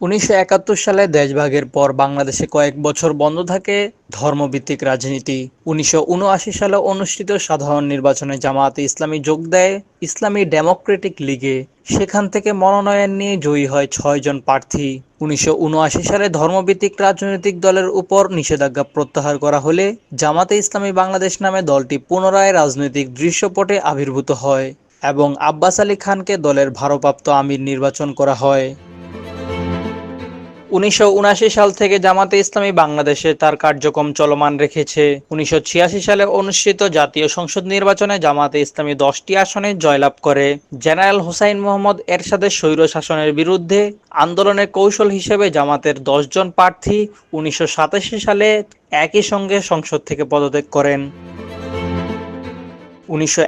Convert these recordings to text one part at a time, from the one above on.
উনিশশো একাত্তর সালে দেশভাগের পর বাংলাদেশে কয়েক বছর বন্ধ থাকে ধর্মভিত্তিক রাজনীতি। উনিশশো উনআশি সালে অনুষ্ঠিত সাধারণ নির্বাচনে জামায়াতে ইসলামী যোগ দেয় ইসলামী ডেমোক্রেটিক লীগে। সেখান থেকে মনোনয়ন নিয়ে জয়ী হয় ছয়জন প্রার্থী। উনিশশো উনআশি সালে ধর্মভিত্তিক রাজনৈতিক দলের উপর নিষেধাজ্ঞা প্রত্যাহার করা হলে জামাতে ইসলামী বাংলাদেশ নামে দলটি পুনরায় রাজনৈতিক দৃশ্যপটে আবির্ভূত হয় এবং আব্বাস আলী খানকে দলের ভারপ্রাপ্ত আমির নির্বাচন করা হয়। উনিশশো উনআশি সাল থেকে জামাতে ইসলামী বাংলাদেশে তার কার্যক্রম চলমান রেখেছে। উনিশশো ছিয়াশি সালে অনুষ্ঠিত জাতীয় সংসদ নির্বাচনে জামাতে ইসলামী দশটি আসনে জয়লাভ করে। জেনারেল হুসাইন মোহাম্মদ এরশাদের স্বৈর শাসনের বিরুদ্ধে আন্দোলনের কৌশল হিসেবে জামাতের দশজন প্রার্থী উনিশশো সাতাশি সালে একই সঙ্গে সংসদ থেকে পদত্যাগ করেন। উনিশশো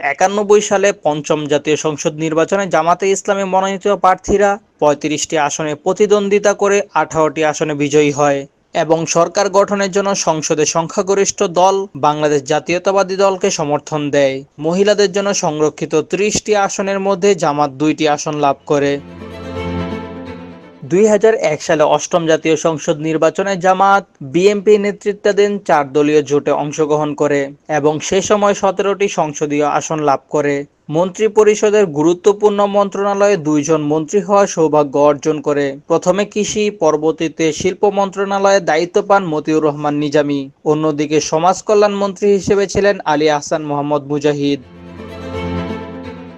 সালে পঞ্চম জাতীয় সংসদ নির্বাচনে জামাতে ইসলামী মনোনীত প্রার্থীরা পঁয়ত্রিশটি আসনে প্রতিদ্বন্দ্বিতা করে আঠারোটি আসনে বিজয়ী হয় এবং সরকার গঠনের জন্য সংসদে সংখ্যাগরিষ্ঠ দল বাংলাদেশ জাতীয়তাবাদী দলকে সমর্থন দেয়। মহিলাদের জন্য সংরক্ষিত ত্রিশটি আসনের মধ্যে জামাত দুইটি আসন লাভ করে। দুই হাজার এক সালে অষ্টম জাতীয় সংসদ নির্বাচনে জামাত বিএনপি নেতৃত্বাধীন চার দলীয় জোটে অংশগ্রহণ করে এবং সে সময় সতেরোটি সংসদীয় আসন লাভ করে। মন্ত্রী পরিষদের গুরুত্বপূর্ণ মন্ত্রণালয়ে দুইজন মন্ত্রী হওয়ার সৌভাগ্য অর্জন করে। প্রথমে কৃষি, পরবর্তীতে শিল্প মন্ত্রণালয়ে দায়িত্ব পান মতিউর রহমান নিজামী। অন্যদিকে সমাজ কল্যাণ মন্ত্রী হিসেবে ছিলেন আলী আহসান মোহাম্মদ মুজাহিদ।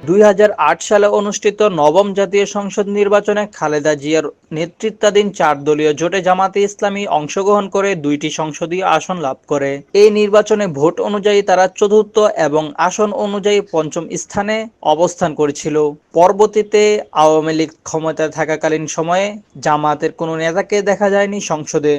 দুই হাজার আট সালে অনুষ্ঠিত নবম জাতীয় সংসদ নির্বাচনে খালেদা জিয়ার নেতৃত্বাধীন চার দলীয় জোটে জামাতে ইসলামী অংশগ্রহণ করে দুইটি সংসদীয় আসন লাভ করে। এই নির্বাচনে ভোট অনুযায়ী তারা চতুর্থ এবং আসন অনুযায়ী পঞ্চম স্থানে অবস্থান করেছিল। পরবর্তীতে আওয়ামী লীগ ক্ষমতায় থাকাকালীন সময়ে জামাতের কোনো নেতাকে দেখা যায়নি সংসদে।